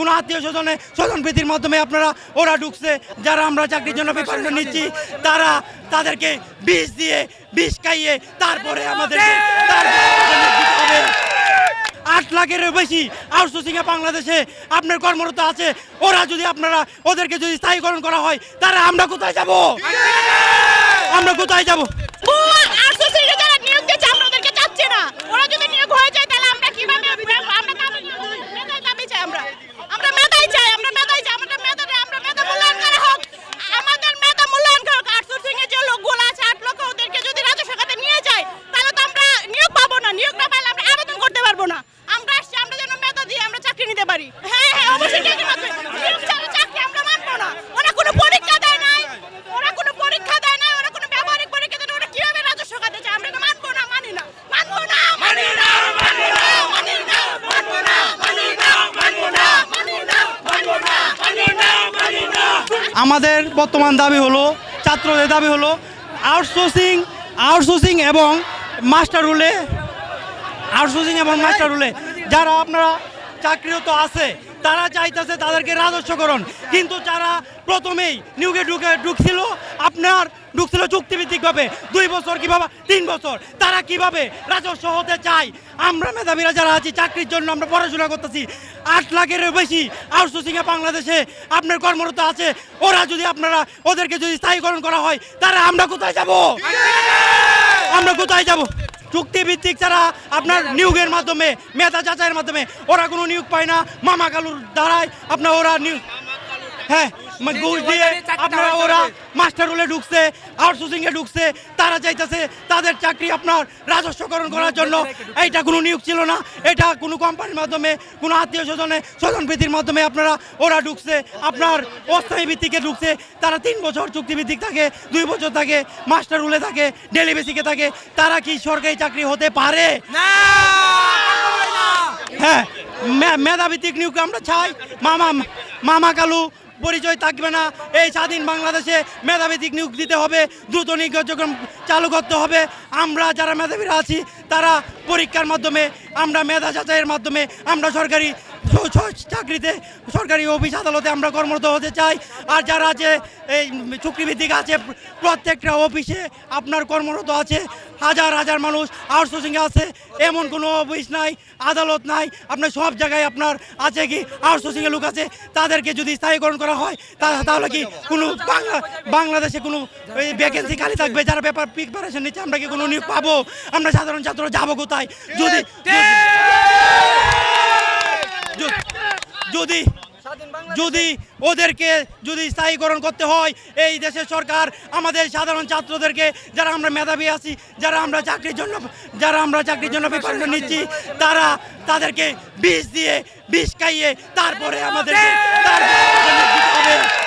কোনো আত্মীয় স্বজনে স্বজন প্রীতির মাধ্যমে আপনারা, ওরা ঢুকছে, যারা আমরা চাকরির জন্য প্রিপারেশন নিচ্ছি, তারা তাদেরকে বিষ দিয়ে, বিষ খাইয়ে তারপরে আমাদের আট লাখেরও বেশি আউটসোর্সিং এ বাংলাদেশে আপনার কর্মরত আছে। ওরা যদি আপনারা, ওদেরকে যদি স্থায়ীকরণ করা হয় তারা আমরা কোথায় যাব? আমরা কোথায় যাব ভুয়া আরসিসির যারা নিয়োগ দিচ্ছে আমরা ওদেরকে চাচ্ছি না ওরা যদি নিয়োগ হয়ে যায় তাহলে আমরা কীভাবে আমরা দাবি মেধাই দাবি চাই আমরা আমরা মেধাই চাই আমরা মেধাই চাই আমাদের মেধাটা আমরা মেধা মূল্যায়ন করা হোক আমাদের মেধা মূল্যায়ন করা হোক আউটসোর্সিং এর যে লোকগুলো আছে আট লক্ষ ওদেরকে যদি রাজস্ব খাতে নিয়ে যায় তাহলে তো আমরা নিয়োগ পাবো না নিয়োগ না পাইলে আমরা আবেদন করতে পারব না আমরা আসছি আমরা যেন মেধা দিয়ে আমরা চাকরি নিতে পারি হ্যাঁ হ্যাঁ মানি মানি মানি মানি মানি মানি মানি মানি আমাদের বর্তমান দাবি হলো ছাত্রদের দাবি হলো আউটসোর্সিং আউটসোর্সিং এবং মাস্টার রুলে আউটসোর্সিং এবং মাস্টার রুলে যারা আপনারা চাকরিরত আছে। তারা চাইতেছে তাদেরকে রাজস্বকরণ কিন্তু যারা প্রথমেই নিয়োগে ঢুকে ঢুকছিল, আপনার ঢুকছিল চুক্তিভিত্তিকভাবে দুই বছর কীভাবে? তিন বছর। তারা কীভাবে রাজস্ব হতে চায়? আমরা মেধাবীরা যারা আছি, চাকরির জন্য আমরা পড়াশোনা করতেছি। আট লাখেরও বেশি আউটসোর্সিংয়ে বাংলাদেশে আপনার কর্মরত আছে। ওরা যদি আপনারা, ওদেরকে যদি স্থায়ীকরণ করা হয়, তাহলে আমরা কোথায় যাব? আমরা কোথায় যাব? চুক্তিভিত্তিক ছাড়া আপনার নিয়োগের মাধ্যমে, মেধা যাচাইয়ের মাধ্যমে, ওরা কোনো নিয়োগ পায় না। মামা কালুর দ্বারাই আপনার ওরা নিয়োগ হ্যাঁ ঘুষ দিয়ে আপনারা ওরা মাস্টার রোলে ঢুকছে আউটসোর্সিং এ ঢুকছে তারা চাইতেছে তাদের চাকরি আপনার রাজস্বকরণ করার জন্য। এইটা কোনো নিয়োগ ছিল না এটা কোনো কোম্পানির মাধ্যমে কোনো আত্মীয় স্বজনে স্বজন প্রীতির মাধ্যমে আপনারা ওরা ঢুকছে আপনার অস্থায়ী ভিত্তিকে ঢুকছে তারা তিন বছর চুক্তিভিত্তিক থাকে দুই বছর থাকে মাস্টার রুলে থাকে ডেলি বেসিকে থাকে তারা কি সরকারি চাকরি হতে পারে? হ্যাঁ মেধাভিত্তিক নিয়োগ আমরা চাই। মামা মামা কালু পরিচয় থাকবে না। এই স্বাধীন বাংলাদেশে মেধাভিত্তিক নিয়োগ দিতে হবে, দ্রুত নিয়োগযোগ্য চালু করতে হবে। আমরা যারা মেধাবীরা আছি, তারা পরীক্ষার মাধ্যমে, আমরা মেধা যাচাইয়ের মাধ্যমে, আমরা সরকারি চাকরিতে, সরকারি অফিস আদালতে আমরা কর্মরত হতে চাই। আর যারা আছে, এই চুক্তিভিত্তিক আছে প্রত্যেকটা অফিসে আপনার কর্মরত আছে। হাজার হাজার মানুষ আউটসোর্সিংয়ে আছে। এমন কোনো অফিস নাই, আদালত নাই। আপনার সব জায়গায় আপনার আছে কি আউটসোর্সিংয়ের লোক আছে। তাদেরকে যদি স্থায়ীকরণ করা হয় তাহলে কি কোনো বাংলা বাংলাদেশে কোনো ভ্যাকেন্সি খালি থাকবে? যারা ব্যাপার প্রিপারেশন নিচ্ছে, আমরা কি কোনো নিয়োগ পাবো? আমরা সাধারণ ছাত্র যাব কোথায়? যদি- যদি যদি ওদেরকে যদি স্থায়ীকরণ করতে হয়, এই দেশের সরকার আমাদের সাধারণ ছাত্রদেরকে, যারা আমরা মেধাবী আছি, যারা আমরা চাকরির জন্য, যারা আমরা চাকরির জন্য প্রিপারেশন নিচ্ছি, তারা তাদেরকে বিষ দিয়ে, বিষ খাইয়ে তারপরে আমাদের তারপরে।